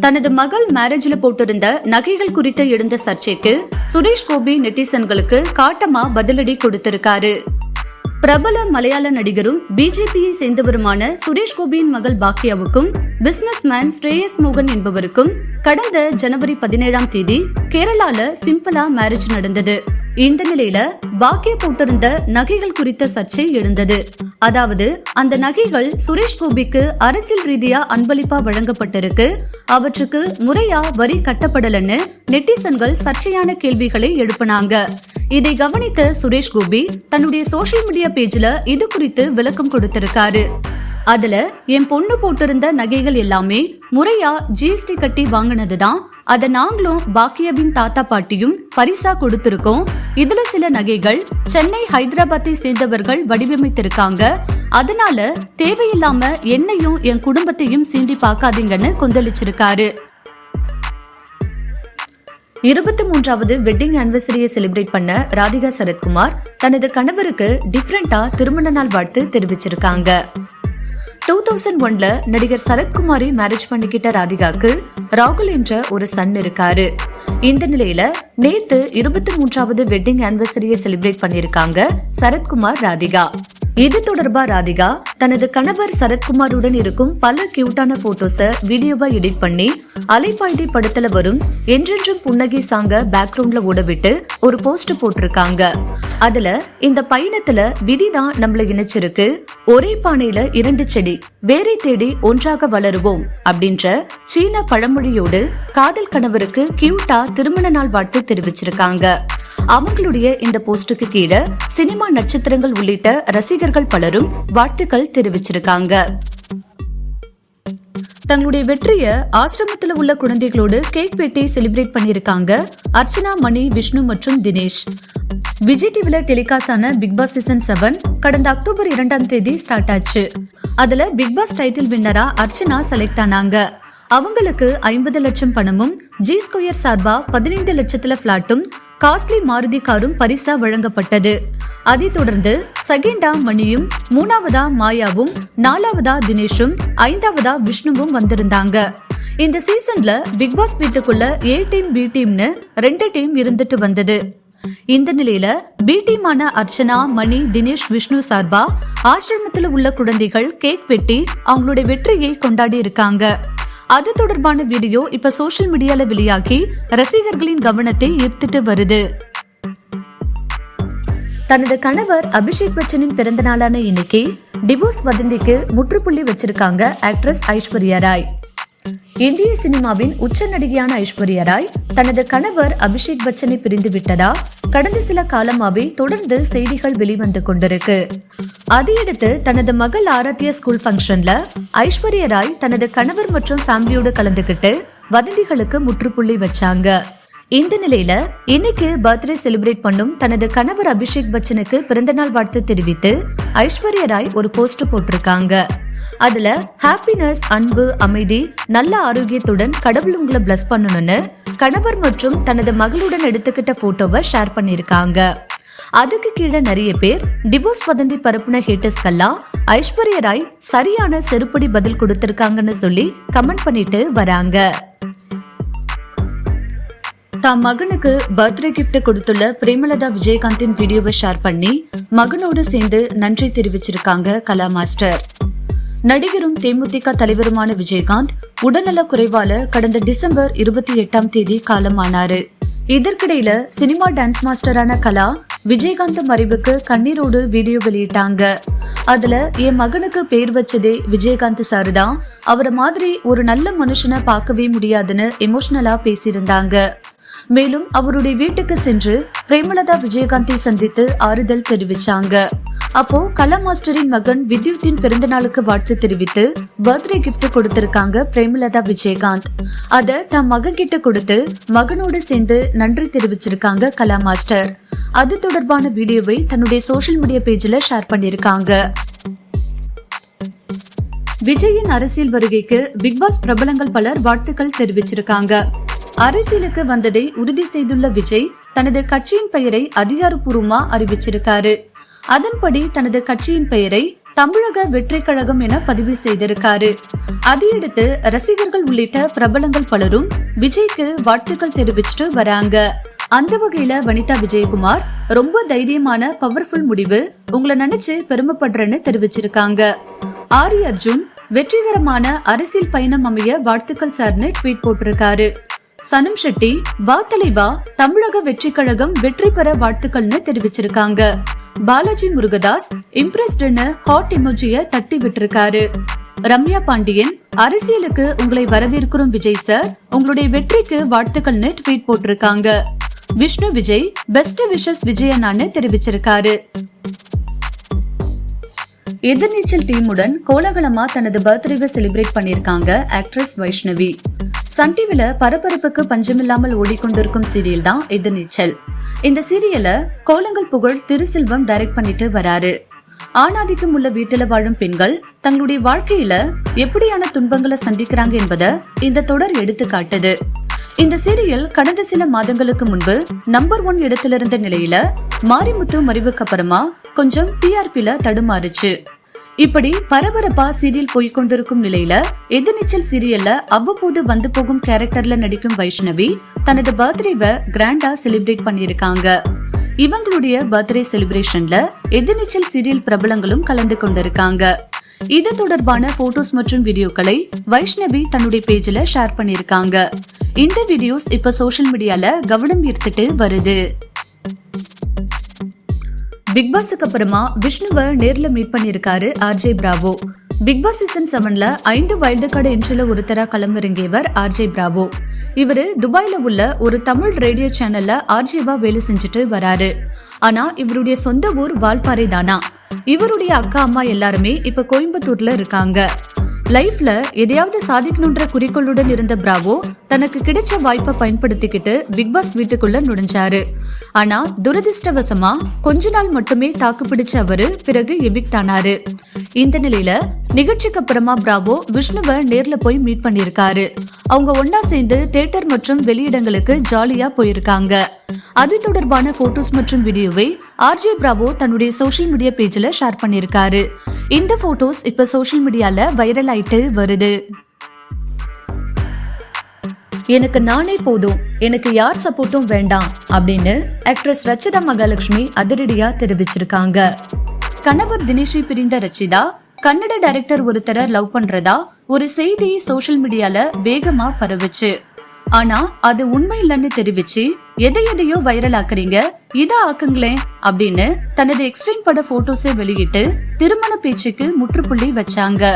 தனது மகள் மேரேஜ்ல போட்டிருந்த நகைகள் குறித்து எழுந்த சர்ச்சைக்கு சுரேஷ் கோபி நெட்டிசன்களுக்கு காட்டமா பதிலடி கொடுத்திருக்காரு. பிரபல மலையாள நடிகரும் பிஜேபியை சேர்ந்தவருமான சுரேஷ் கோபியின் மகள் பாக்கியாவுக்கும் பிசினஸ் மேன் ஸ்ரேயஸ் மோகன் என்பவருக்கும் கடந்த ஜனவரி பதினேழாம் தேதி கேரளால சிம்பிளா மேரேஜ் நடந்தது. இந்த நிலையில பாக்கியா போட்டிருந்த நகைகள் குறித்த சர்ச்சை எழுந்தது. அதாவது அந்த நகைகள் சுரேஷ் கோபிக்கு அரசியல் ரீதியா அன்பளிப்பா வழங்கப்பட்டிருக்கு. அவற்றுக்கு முறையா வரி கட்டப்படலன்னு நெட்டிசன்கள் சர்ச்சையான கேள்விகளை எழுப்பினாங்க. இதை கவனித்த சுரேஷ் கோபி தன்னுடைய சோஷியல் மீடியா பேஜ்ல இது குறித்து விளக்கம் கொடுத்திருக்காரு. அதுல என் பொண்ணு போட்டிருந்த நகைகள் எல்லாமே முறையா ஜிஎஸ்டி கட்டி வாங்கினதுதான். அதை நாங்களும் பாக்கியாவின் தாத்தா பாட்டியும் பரிசா கொடுத்திருக்கோம். இதுல சில நகைகள் சென்னை ஹைதராபாத்தை சேர்ந்தவர்கள் வடிவமைத்திருக்காங்க. அதனால தேவையில்லாம என்னையும் என் குடும்பத்தையும் சீண்டி பார்க்காதீங்கன்னு கொந்தளிச்சிருக்காரு. இருபத்தி மூன்றாவது வெட்டிங் ஆனிவர்சரியை செலிப்ரேட் பண்ண ராதிகா சரத்குமார் தனது கணவருக்கு டிஃப்ரெண்டா திருமண நாள் வாழ்த்து தெரிவிச்சிருக்காங்க. டூ தௌசண்ட் ஒன்ல நடிகர் சரத்குமாரை மேரேஜ் பண்ணிக்கிட்ட ராதிகாக்கு ராகுல் என்ற ஒரு சன் இருக்காரு. இந்த நிலையில நேத்து இருபத்தி மூன்றாவது வெட்டிங் ஆனிவர்சரியை செலிப்ரேட் பண்ணிருக்காங்க சரத்குமார் ராதிகா. இது தொடர்பா ராதிகா? தனது கணவர் சரத்குமாருடன் இருக்கும் பல கியூட்டான போட்டோஸ வீடியோவா எடிட் பண்ணி அலைப்பாய்தி படத்துல வரும் என்றென்றும் புன்னகை சாங்க பேக்ரவுண்ட்ல ஓடவிட்டு ஒரு போஸ்ட் போட்டிருக்காங்க. அதுல இந்த பயணத்துல விதி தான் நம்மள இணைச்சிருக்கு. ஒரே பானையில இரண்டு செடி வேரை தேடி ஒன்றாக வளருவோம் அப்படின்ற சீன பழமொழியோடு காதல் கணவருக்கு கியூட்டா திருமண நாள் வாழ்த்து தெரிவிச்சிருக்காங்க. அவங்களுடைய இந்த போஸ்டுக்கு கீழே சினிமா நட்சத்திரங்கள் உள்ளிட்ட ரசிகர்கள் பலரும் வாழ்த்துக்கள் தெரிவிச்சிருக்காங்க. தங்களுடைய வெற்றிய ஆசிரமத்தில் உள்ள குழந்தைகளோடு கேக் வெட்டி செலிப்ரேட் பண்ணிருக்காங்க அர்ச்சனா மணி விஷ்ணு மற்றும் தினேஷ். விஜய் டிவில டெலிகாஸ்ட் ஆன பிக் பாஸ் சீசன் செவன் கடந்த அக்டோபர் இரண்டாம் தேதி ஸ்டார்ட் ஆச்சு. அதுல பிக் பாஸ் டைட்டில் வின்னரா அர்ச்சனா செலக்ட் ஆனாங்க. அவங்களுக்கு ஐம்பது லட்சம் பணமும் ஜி ஸ்கொயர் சார்பா பதினைந்து லட்சத்துல பிளாட்டும் காஸ்ட்லி மாருதி காரும் பரிசா வழங்கப்பட்டது. அதைத் தொடர்ந்து செகண்டா மணியும் மூணாவதா மாயாவும் நாலாவதா தினேஷும் ஐந்தாவதா விஷ்ணுவும் வந்திருந்தாங்க. இந்த சீசன்ல பிக் பாஸ் வீட்டுக்குள்ள ஏ டீம் பி டீம்னு ரெண்டு டீம் இருந்துட்டு வந்தது. இந்த நிலையில பி டீமான அர்ச்சனா மணி தினேஷ் விஷ்ணு சார்பா ஆசிரமத்துல உள்ள குழந்தைகள் கேக் வெட்டி அவங்களுடைய வெற்றியை கொண்டாடி இருக்காங்க. அது தொடர்பான வீடியோ இப்ப சோஷியல் மீடியால வெளியாகி ரசிகர்களின் கவனத்தை ஈர்த்துட்டு வருது. தனது கணவர் அபிஷேக் பச்சனின் பிறந்த நாளான இன்னைக்கு டிவோர்ஸ் வதந்திக்கு முற்றுப்புள்ளி வச்சிருக்காங்க ஆக்ட்ரஸ் ஐஸ்வர்யா ராய். இந்திய சினிமாவின் உச்ச நடிகையான ஐஸ்வர்யா ராய் தனது கணவர் அபிஷேக் பச்சனை பிரிந்து விட்டதா கடந்த சில காலமாவே தொடர்ந்து செய்திகள் வெளிவந்து கொண்டிருக்கு. அதையடுத்து தனது மகள் ஆராத்திய ஸ்கூல் ஃபங்க்ஷன்ல ஐஸ்வர்யா ராய் தனது கணவர் மற்றும் ஃபேமிலியோடு கலந்துகிட்டு வதந்திகளுக்கு முற்றுப்புள்ளி வச்சாங்க. இந்த நிலையில இன்னைக்கு பர்த்டே செலிப்ரேட் பண்ணும் தனது கணவர் அபிஷேக் பச்சனுக்கு பிறந்தநாள் வாழ்த்து தெரிவித்து ஐஸ்வர்யா ராய் ஒரு போஸ்ட் போட்டிருக்காங்க. அதுல ஹாப்பினஸ் அன்பு அமைதி நல்ல ஆரோக்கியத்துடன் கடவுள் உங்களை பிளஸ் பண்ணணும்னு கணவர் மற்றும் தனது மகளுடன் எடுத்துக்கிட்ட போட்டோவை ஷேர் பண்ணிருக்காங்க அதுக்கு கீழே நிறைய பேர் டிவோர்ஸ் வதந்தி பரப்புன ஹேட்டர்ஸ்கெல்லாம் ஐஸ்வர்யா ராய் சரியான செருப்படி பதில் கொடுத்திருக்காங்கன்னு சொல்லி கமெண்ட் பண்ணிட்டு வராங்க. தாம் மகனுக்கு பர்த்டே கிஃப்ட் கொடுத்துள்ள பிரேமலதா விஜயகாந்தின் வீடியோவை ஷேர் பண்ணி மகனோடு சேர்ந்து நன்றி தெரிவிச்சிருக்காங்க கலா மாஸ்டர் நடிகரும் தேமுதிக தலைவருமான விஜயகாந்த் உடல்நல குறைவால கடந்த டிசம்பர் இருபத்தி எட்டாம் தேதி காலமானாரு. இதற்கிடையில சினிமா டான்ஸ் மாஸ்டரான கலா விஜயகாந்த் மறைவுக்கு கண்ணீரோடு வீடியோ வெளியிட்டாங்க. அதுல என் மகனுக்கு பேர் வச்சதே விஜயகாந்த் சார் தான். அவரை மாதிரி ஒரு நல்ல மனுஷனை பார்க்கவே முடியாதுன்னு எமோஷனலா பேசியிருந்தாங்க. மேலும் அவருடைய வீட்டுக்கு சென்று பிரேமலதா விஜயகாந்தை சந்தித்து ஆறுதல் தெரிவிச்சாங்க. அப்போ கலா மாஸ்டரின் மகன் வித்யுத்தின் பிறந்த நாளுக்கு வாழ்த்து தெரிவித்து பர்த்டே கிஃப்ட் கொடுத்திருக்காங்க பிரேமலதா விஜயகாந்த். அத தம் மகன் கிட்ட கொடுத்து மகனோடு சேர்ந்து நன்றி தெரிவிச்சிருக்காங்க கலா மாஸ்டர். அது தொடர்பான வீடியோவை தன்னுடைய சோசியல் மீடியா பேஜ்ல ஷேர் பண்ணிருக்காங்க. விஜயின் அரசியல் வருகைக்கு பிக்பாஸ் பிரபலங்கள் பலர் வாழ்த்துக்கள் தெரிவிச்சிருக்காங்க. அரசியலுக்கு வந்ததை உறுதி செய்துள்ள விஜய் தனது கட்சியின் பெயரை அதிகாரப்பூர்வமா அறிவிச்சிருக்காரு. அதன்படி தனது கட்சியின் பெயரை தமிழக வெற்றி கழகம் என பதிவு செய்திருக்காரு. அதையடுத்து ரசிகர்கள் உள்ளிட்ட பிரபலங்கள் பலரும் விஜய்க்கு வாழ்த்துக்கள் தெரிவிச்சுட்டு வராங்க. அந்த வகையில வனிதா விஜயகுமார் ரொம்ப தைரியமான பவர்ஃபுல் முடிவு உங்களை நினைச்சு பெருமைப்படுறேன்னு தெரிவிச்சிருக்காங்க. ஆரி அர்ஜுன் வெற்றிகரமான அரசியல் பயணம் அமைய வாழ்த்துக்கள் சார்னு ட்வீட் போட்டிருக்காரு. சனம் ஷெட்டி வா தலைவா தமிழக வெற்றி கழகம் வெற்றி பெற வாழ்த்துக்கள்னு தெரிவிச்சிருக்காங்க. பாலாஜி முருகதாஸ் இம்ப்ரெஸ்ட்னு ஹாட் எமோஜிய தட்டி விட்டிருக்காரு. ரம்யா பாண்டியன் அரசியலுக்கு உங்களை வரவேற்கிறோம் விஜய் சார் உங்களுடைய வெற்றிக்கு வாழ்த்துக்கள்னு ட்வீட் போட்டிருக்காங்க. விஷ்ணு விஜய் பெஸ்ட் விஷஸ் விஜய் தெரிவிச்சிருக்காரு. எதிர்நீச்சல் டீமுடன் கோலாகலமா தனது பர்த்டேவை செலிப்ரேட் பண்ணிருக்காங்க ஆக்ட்ரஸ் வைஷ்ணவி. சன் டிவில பரபரப்புக்கு பஞ்சமில்லாமல் ஓடிக்கொண்டிருக்கும் சீரியல் தான் எதிர்நீச்சல் இந்த சீரியலை கோலங்கள் புகழ் திருசெல்வம் டைரக்ட் பண்ணிட்டு வராரு. ஆணாதிக்கம் உள்ள வீட்டுல வாழும் பெண்கள் தங்களுடைய வாழ்க்கையில எப்படியான துன்பங்களை சந்திக்கிறாங்க என்பதை இந்த தொடர் எடுத்து காட்டுது. இந்த சீரியல் கடந்த சில மாதங்களுக்கு முன்பு நம்பர் ஒன் இடத்துல இருந்த நிலையில மாரிமுத்து மறைவுக்கு அப்புறமா கொஞ்சம் டிஆர்பில தடுமாறுச்சு. இப்படி பரபரப்பா சீரியல் போய்கொண்டிருக்கும் நிலையில எதிர்நீச்சல் சீரியல்ல அவ்வப்போது வந்து போகும் கேரக்டர்ல நடிக்கும் வைஷ்ணவி தனது பர்த்டேவை கிராண்டா செலிப்ரேட் பண்ணியிருக்காங்க. இவங்களுடைய பர்த்டே செலிப்ரேஷன்ல எதிர்நீச்சல் சீரியல் பிரபலங்களும் கலந்து கொண்டிருக்காங்க. இது தொடர்பான போட்டோஸ் மற்றும் வீடியோக்களை வைஷ்ணவி தன்னுடைய பேஜ்ல ஷேர் பண்ணிருக்காங்க இந்த வீடியோஸ் இப்ப சோஷியல் மீடியால கவனம் ஈர்த்துட்டு வருது. பிக் பாஸுக்கு அப்புறமா விஷ்ணுவை நேர்ல மீட் பண்ணிருக்காரு RJ Bravo. Bigg Boss season செவன்ல ஐந்து வைல்டு கார்டு என்ட்ரில ஒருத்தரா களமிறங்கியவர் ஆர்ஜே பிராவோ. இவரு துபாயில உள்ள ஒரு தமிழ் ரேடியோ சேனல்ல ஆர்ஜேவா வேலை செஞ்சுட்டு வராரு. ஆனா இவருடைய சொந்த ஊர் வால்பாறை தானா இவருடைய அக்கா அம்மா எல்லாருமே இப்ப கோயம்புத்தூர்ல இருக்காங்க. லைஃப்ல எதையாவது சாதிக்கணுன்ற குறிக்கோளுடன் இருந்த பிராவோ தனக்கு கிடைச்ச வாய்ப்பை பயன்படுத்திக்கிட்டு பிக் பாஸ் வீட்டுக்குள்ள நுழைஞ்சாரு. ஆனா துரதிருஷ்டவசமா கொஞ்ச நாள் மட்டுமே தாக்கு பிடிச்ச அவரு பிறகு எபிக்ட் ஆனாரு. இந்த நிலையில நிகழ்ச்சிக்கு அப்புறமா பிராவோ விஷ்ணுவை நேர்ல போய் மீட் பண்ணிருக்காரு அவங்க ஒன்னா சேர்ந்து தேட்டர் மற்றும் வெளியிடங்களுக்கு ஜாலியா போயிருக்காங்க. அது தொடர்பான போட்டோஸ் மற்றும் வீடியோவை ஆர்ஜே பிராவோ தன்னுடைய சோஷியல் மீடியா பேஜ்ல ஷேர் பண்ணியிருக்காரு இந்த போட்டோஸ் இப்ப சோஷியல் மீடியால வைரல் ஆயிட்டு வருது. எனக்கு நானே போதும் எனக்கு யார் சப்போர்ட்டும் வேண்டாம் அப்படின்னு ஆக்ட்ரஸ் ரச்சிதா மகாலட்சுமி அதிரடியா தெரிவிச்சிருக்காங்க. கணவர் தினேஷை பிரிந்த ரச்சிதா கன்னட டைரக்டர் ஒருத்தரை லவ் பண்றதா ஒரு செய்தி சோஷியல் மீடியால வேகமா பரவுச்சு. ஆனா அது உண்மை இல்லைன்னு தெரிவிச்சு எதை எதையோ வைரல் ஆக்குறீங்க? இத ஆக்குங்களேன் அப்படின்னு தனது எக்ஸ்ட்ரீம் பட போட்டோஸை வெளியிட்டு திருமண பேச்சுக்கு முற்றுப்புள்ளி வச்சாங்க.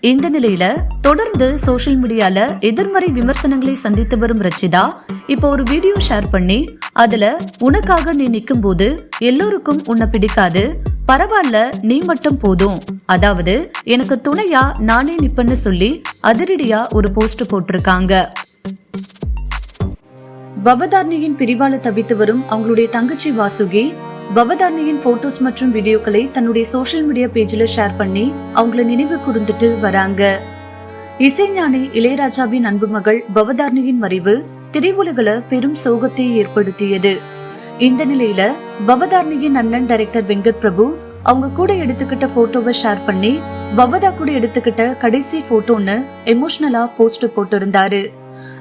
இந்த நிலையில தொடர்ந்து சோசியல் மீடியால எதிர்மறை விமர்சனங்களை சந்தித்து வரும் ரச்சிதா இப்போ ஒரு வீடியோ ஷேர் பண்ணி அதுல உனக்காக நீ நிற்கும் போது எல்லோருக்கும் உன்னை பிடிக்காது பரவாயில்ல நீ மட்டும் போதும். அதாவது எனக்கு துணையா நானே நிப்பன்னு சொல்லி அதிரடியா ஒரு போஸ்ட் போட்டிருக்காங்க. பவதார்ணியின் பிரிவால தவித்து வரும் அவங்களுடைய தங்கச்சி வாசுகி பவதார்ணியின் போட்டோஸ் மற்றும் வீடியோக்களை தன்னுடைய சோசியல் மீடியா பேஜ்ல ஷேர் பண்ணி அவங்கள நினைவு கூர்ந்துட்டு வராங்க. இசைஞானி இளையராஜாவின் அன்பு மகள் பவதார்ணியின் மறைவு திரையுலகில பெரும் சோகத்தை ஏற்படுத்தியது. இந்த நிலையில பவதார்ணியின் அண்ணன் டைரக்டர் வெங்கட் பிரபு அவங்க கூட எடுத்துக்கிட்ட போட்டோவை ஷேர் பண்ணி பவதா கூட எடுத்துக்கிட்ட கடைசி போட்டோன்னு எமோஷனலா போஸ்ட் போட்டிருந்தாரு.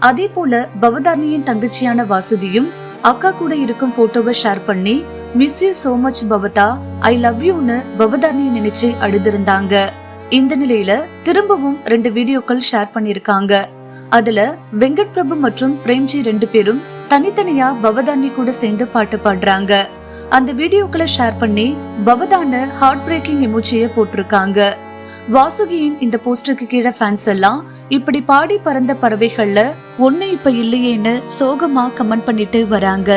அதே போல பவதார்ணியின் தங்கச்சியான வாசுகியும் அக்கா கூட இருக்கும் போட்டோவை ஷேர் பண்ணி மிஸ் யூ சோ மச் பவதா. ஐ லவ் யூன்னு பவதார்ணியை நினைச்சு அழுதிருந்தாங்க. இந்த நிலையில திரும்பவும் ரெண்டு வீடியோக்கள் ஷேர் பண்ணிருக்காங்க அதுல வெங்கட் பிரபு மற்றும் பிரேம்ஜி ரெண்டு பேரும் தனித்தனியா பவதானி கூட சேர்ந்து பாட்டு பாடுறாங்க. அந்த வீடியோக்களை ஷேர் பண்ணி பவதான ஹார்ட் பிரேக்கிங் எமோஜியை போட்டிருக்காங்க. வாசுகியின் இந்த போஸ்டருக்கு கீழே ஃபேன்ஸ் எல்லாம் இப்படி பாடி பறந்த பறவைகள்ல ஒண்ணு இப்ப இல்லையேன்னு சோகமா கமெண்ட் பண்ணிட்டு வராங்க.